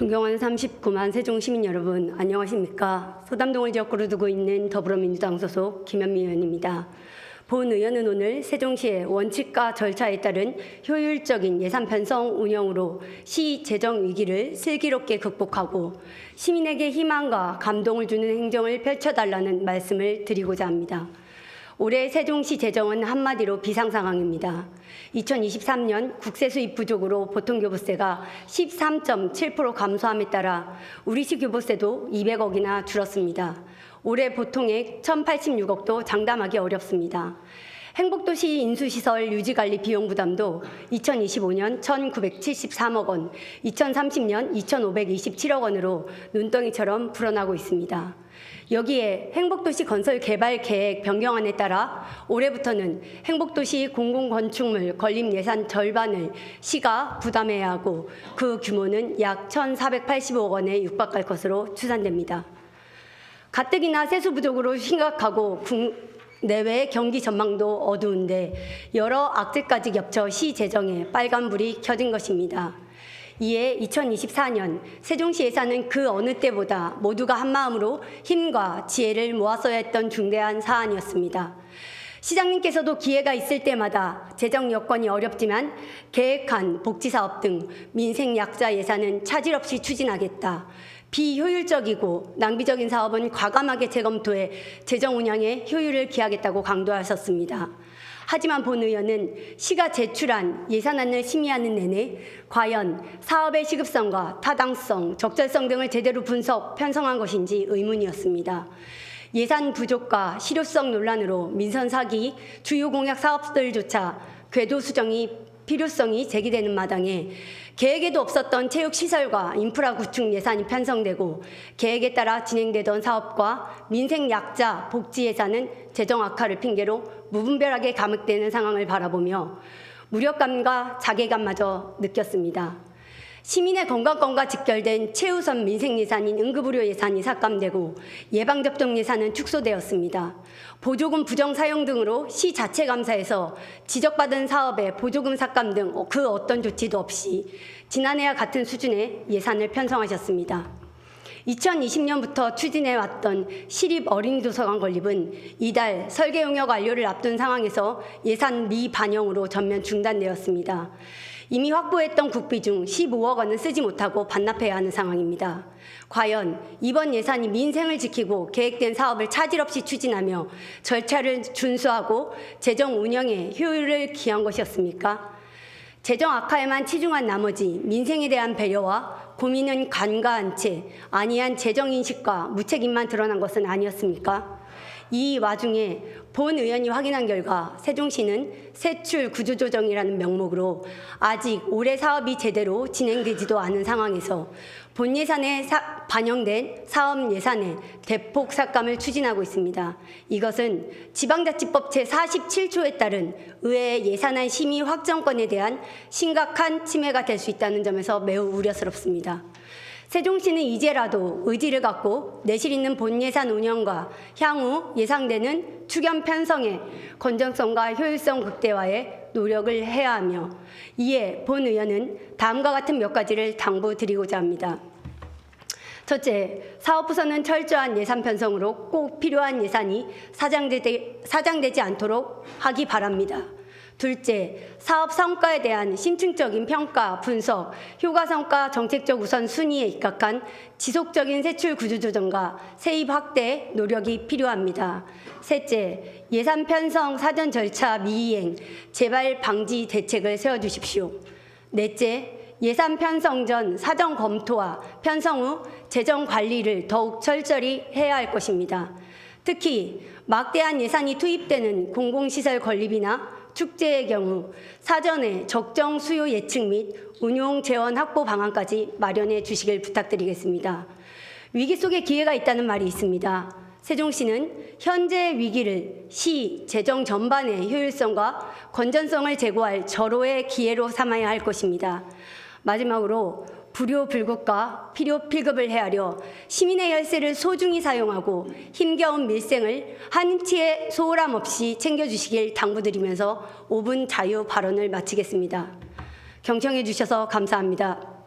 존경하는 39만 세종 시민 여러분, 안녕하십니까? 소담동을 지역구로 두고 있는 더불어민주당 소속 김현미 의원입니다. 본 의원은 오늘 세종시의 원칙과 절차에 따른 효율적인 예산 편성 운영으로 시 재정 위기를 슬기롭게 극복하고 시민에게 희망과 감동을 주는 행정을 펼쳐달라는 말씀을 드리고자 합니다. 올해 세종시 재정은 한마디로 비상 상황입니다. 2023년 국세 수입 부족으로 보통 교부세가 13.7% 감소함에 따라 우리시 교부세도 200억이나 줄었습니다. 올해 보통액 1,086억도 장담하기 어렵습니다. 행복도시 인수시설 유지관리 비용 부담도 2025년 1,973억 원, 2030년 2,527억 원으로 눈덩이처럼 불어나고 있습니다. 여기에 행복도시 건설 개발 계획 변경안에 따라 올해부터는 행복도시 공공건축물 건립 예산 절반을 시가 부담해야 하고 그 규모는 약 1,485억 원에 육박할 것으로 추산됩니다. 가뜩이나 세수 부족으로 심각하고 국 내외 경기 전망도 어두운데 여러 악재까지 겹쳐 시 재정에 빨간불이 켜진 것입니다. 이에 2024년 세종시 예산은 그 어느 때보다 모두가 한마음으로 힘과 지혜를 모았어야 했던 중대한 사안이었습니다. 시장님께서도 기회가 있을 때마다 재정 여건이 어렵지만 계획한 복지사업 등 민생 약자 예산은 차질 없이 추진하겠다. 비효율적이고 낭비적인 사업은 과감하게 재검토해 재정 운영에 효율을 기하겠다고 강조하셨습니다. 하지만 본 의원은 시가 제출한 예산안을 심의하는 내내 과연 사업의 시급성과 타당성, 적절성 등을 제대로 분석, 편성한 것인지 의문이었습니다. 예산 부족과 실효성 논란으로 민선 사기, 주요 공약 사업들조차 궤도 수정이 필요성이 제기되는 마당에 계획에도 없었던 체육시설과 인프라 구축 예산이 편성되고 계획에 따라 진행되던 사업과 민생 약자 복지 예산은 재정 악화를 핑계로 무분별하게 감액되는 상황을 바라보며 무력감과 자괴감마저 느꼈습니다. 시민의 건강권과 직결된 최우선 민생 예산인 응급의료 예산이 삭감되고 예방접종 예산은 축소되었습니다. 보조금 부정 사용 등으로 시 자체 감사에서 지적받은 사업에 보조금 삭감 등 그 어떤 조치도 없이 지난해와 같은 수준의 예산을 편성하셨습니다. 2020년부터 추진해왔던 시립 어린이 도서관 건립은 이달 설계 용역 완료를 앞둔 상황에서 예산 미반영으로 전면 중단되었습니다. 이미 확보했던 국비 중 15억 원은 쓰지 못하고 반납해야 하는 상황입니다. 과연 이번 예산이 민생을 지키고 계획된 사업을 차질 없이 추진하며 절차를 준수하고 재정 운영에 효율을 기한 것이었습니까? 재정 악화에만 치중한 나머지 민생에 대한 배려와 고민은 간과한 채 아니한 재정 인식과 무책임만 드러난 것은 아니었습니까? 이 와중에 본 의원이 확인한 결과 세종시는 세출 구조조정이라는 명목으로 아직 올해 사업이 제대로 진행되지도 않은 상황에서 본 예산에 사, 반영된 사업 예산에 대폭 삭감을 추진하고 있습니다. 이것은 지방자치법 제47조에 따른 의회 예산안 심의 확정권에 대한 심각한 침해가 될 수 있다는 점에서 매우 우려스럽습니다. 세종시는 이제라도 의지를 갖고 내실 있는 본 예산 운영과 향후 예상되는 추경 편성의 건전성과 효율성 극대화에 노력을 해야 하며 이에 본 의원은 다음과 같은 몇 가지를 당부드리고자 합니다. 첫째, 사업부서는 철저한 예산 편성으로 꼭 필요한 예산이 사장되지, 사장되지 않도록 하기 바랍니다. 둘째, 사업 성과에 대한 심층적인 평가, 분석, 효과 성과 정책적 우선순위에 입각한 지속적인 세출 구조 조정과 세입 확대 노력이 필요합니다. 셋째, 예산 편성 사전 절차 미이행, 재발 방지 대책을 세워주십시오. 넷째, 예산 편성 전 사전 검토와 편성 후 재정 관리를 더욱 철저히 해야 할 것입니다. 특히 막대한 예산이 투입되는 공공시설 건립이나 축제의 경우 사전에 적정 수요 예측 및 운용 재원 확보 방안까지 마련해 주시길 부탁드리겠습니다. 위기 속에 기회가 있다는 말이 있습니다. 세종시는 현재 위기를 시 재정 전반의 효율성과 건전성을 제고할 절호의 기회로 삼아야 할 것입니다. 마지막으로 불효 불급과 필요 필급을 헤아려 시민의 혈세를 소중히 사용하고 힘겨운 밀생을 한치의 소홀함 없이 챙겨주시길 당부드리면서 5분 자유 발언을 마치겠습니다. 경청해 주셔서 감사합니다.